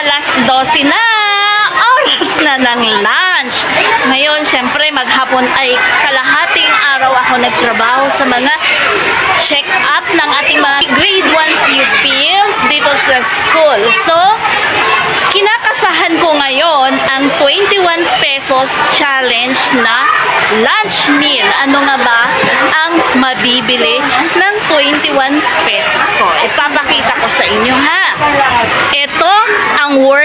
alas 12 na. Oras na ng lunch. Ngayon, syempre, maghapon ay kalahating araw ako nagtrabaho sa mga check-up ng ating mga grade 1 pupils dito sa school. So, kinakasahan ko ngayon ang 21 pesos challenge na lunch meal. Ano nga ba ang mabibili ng 21 pesos ko? Ipapakita ko sa inyo ha.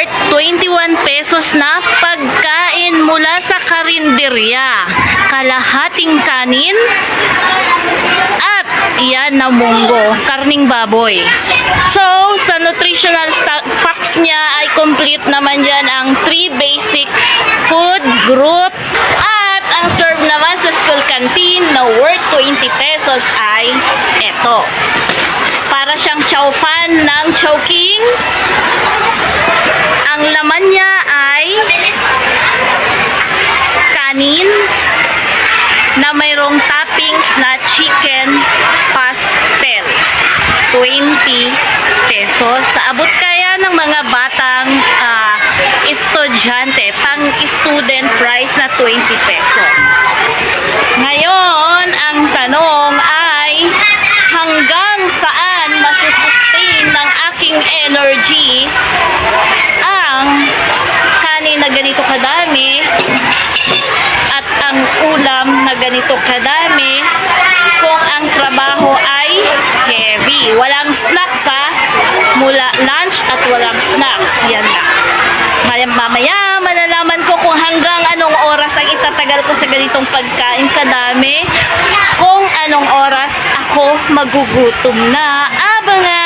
Ito ang worth 21 pesos na pagkain mula sa karinderya. Kalahating kanin at yan na munggo, karning baboy. So, sa nutritional facts niya ay complete naman yan ang 3 basic food group at ang serve naman sa school canteen na worth 20 pesos ay eto. Para siyang chow fan ng Chowking. Niya ay kanin na mayroong toppings na chicken pastel. 20 pesos. Sa abot kaya ng mga batang ah, estudyante, pang student price na 20 pesos. Mula lunch at walang snacks. Yan na. Maya- Mamaya, malalaman ko kung hanggang anong oras ang itatagal ko sa ganitong pagkain kadami. Kung anong oras ako magugutom na. Abangan!